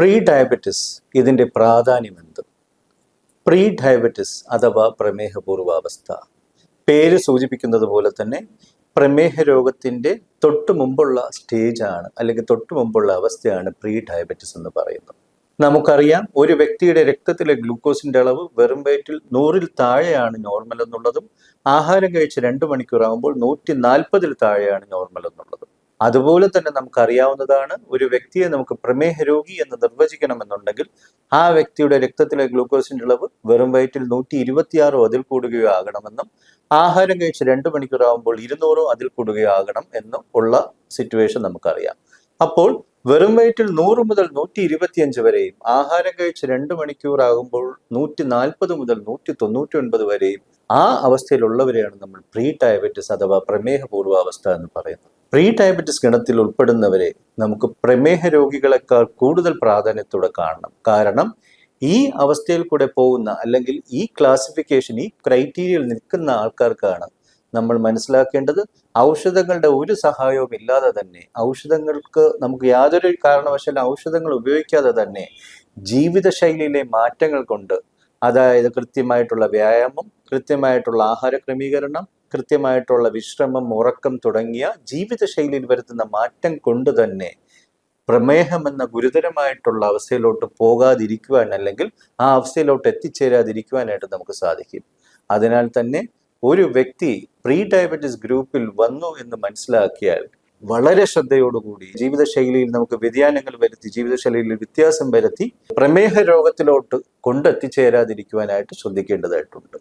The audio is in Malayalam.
പ്രീ ഡയബറ്റിസ് ഇതിന്റെ പ്രാധാന്യം എന്ത് പ്രീ ഡയബറ്റിസ് അഥവാ പ്രമേഹപൂർവാവസ്ഥ. പേര് സൂചിപ്പിക്കുന്നത് പോലെ തന്നെ പ്രമേഹ രോഗത്തിന്റെ തൊട്ട് മുമ്പുള്ള സ്റ്റേജാണ് അല്ലെങ്കിൽ തൊട്ട് മുമ്പുള്ള അവസ്ഥയാണ് പ്രീ ഡയബറ്റിസ് എന്ന് പറയുന്നത്. നമുക്കറിയാം ഒരു വ്യക്തിയുടെ രക്തത്തിലെ ഗ്ലൂക്കോസിന്റെ അളവ് വെറും വയറ്റിൽ നൂറിൽ താഴെയാണ് നോർമൽ എന്നുള്ളതും ആഹാരം കഴിച്ച് രണ്ട് മണിക്കൂറാകുമ്പോൾ നൂറ്റി നാൽപ്പതിൽ താഴെയാണ് നോർമൽ എന്നുള്ളതും. അതുപോലെ തന്നെ നമുക്കറിയാവുന്നതാണ് ഒരു വ്യക്തിയെ നമുക്ക് പ്രമേഹ രോഗി എന്ന് നിർവചിക്കണമെന്നുണ്ടെങ്കിൽ ആ വ്യക്തിയുടെ രക്തത്തിലെ ഗ്ലൂക്കോസിന്റെ അളവ് വെറും വയറ്റിൽ നൂറ്റി ഇരുപത്തിയാറോ അതിൽ കൂടുകയോ ആകണമെന്നും ആഹാരം കഴിച്ച് രണ്ട് മണിക്കൂറാകുമ്പോൾ ഇരുന്നൂറോ അതിൽ കൂടുകയോ ആകണം എന്നും ഉള്ള സിറ്റുവേഷൻ നമുക്കറിയാം. അപ്പോൾ വെറും വയറ്റിൽ നൂറ് മുതൽ നൂറ്റി ഇരുപത്തിയഞ്ച് വരെയും ആഹാരം കഴിച്ച് രണ്ട് മണിക്കൂറാകുമ്പോൾ നൂറ്റി നാൽപ്പത് മുതൽ നൂറ്റി തൊണ്ണൂറ്റി ഒൻപത് വരെയും ആ അവസ്ഥയിലുള്ളവരെയാണ് നമ്മൾ പ്രീ ഡയബറ്റിസ് അഥവാ പ്രമേഹ പൂർവാവസ്ഥ എന്ന് പറയുന്നത്. പ്രീ ഡയബറ്റിസ് ഗണത്തിൽ ഉൾപ്പെടുന്നവരെ നമുക്ക് പ്രമേഹ രോഗികളെക്കാൾ കൂടുതൽ പ്രാധാന്യത്തോടെ കാണണം. കാരണം ഈ അവസ്ഥയിൽ കൂടെ പോകുന്ന അല്ലെങ്കിൽ ഈ ക്ലാസിഫിക്കേഷൻ ഈ ക്രൈറ്റീരിയയിൽ നിൽക്കുന്ന ആൾക്കാർക്കാണ് നമ്മൾ മനസ്സിലാക്കേണ്ടത്. ഔഷധങ്ങളുടെ ഒരു സഹായവും ഇല്ലാതെ തന്നെ ഔഷധങ്ങൾക്ക് നമുക്ക് യാതൊരു കാരണവശാലും ഔഷധങ്ങൾ ഉപയോഗിക്കാതെ തന്നെ ജീവിതശൈലിയിലെ മാറ്റങ്ങൾ കൊണ്ട് അതായത് കൃത്യമായിട്ടുള്ള വ്യായാമം കൃത്യമായിട്ടുള്ള ആഹാര ക്രമീകരണം കൃത്യമായിട്ടുള്ള വിശ്രമം ഉറക്കം തുടങ്ങിയ ജീവിതശൈലിയിൽ വരുത്തുന്ന മാറ്റം കൊണ്ട് തന്നെ പ്രമേഹം എന്ന ഗുരുതരമായിട്ടുള്ള അവസ്ഥയിലോട്ട് പോകാതിരിക്കുവാൻ അല്ലെങ്കിൽ ആ അവസ്ഥയിലോട്ട് എത്തിച്ചേരാതിരിക്കുവാനായിട്ട് നമുക്ക് സാധിക്കും. അതിനാൽ തന്നെ ഒരു വ്യക്തി പ്രീ ഡയബറ്റിസ് ഗ്രൂപ്പിൽ വന്നു എന്ന് മനസ്സിലാക്കിയാൽ വളരെ ശ്രദ്ധയോടുകൂടി ജീവിതശൈലിയിൽ നമുക്ക് വ്യതിയാനങ്ങൾ വരുത്തി ജീവിതശൈലിയിൽ വ്യത്യാസം വരുത്തി പ്രമേഹ രോഗത്തിലോട്ട് കൊണ്ടെത്തിച്ചേരാതിരിക്കുവാനായിട്ട് ശ്രദ്ധിക്കേണ്ടതായിട്ടുണ്ട്.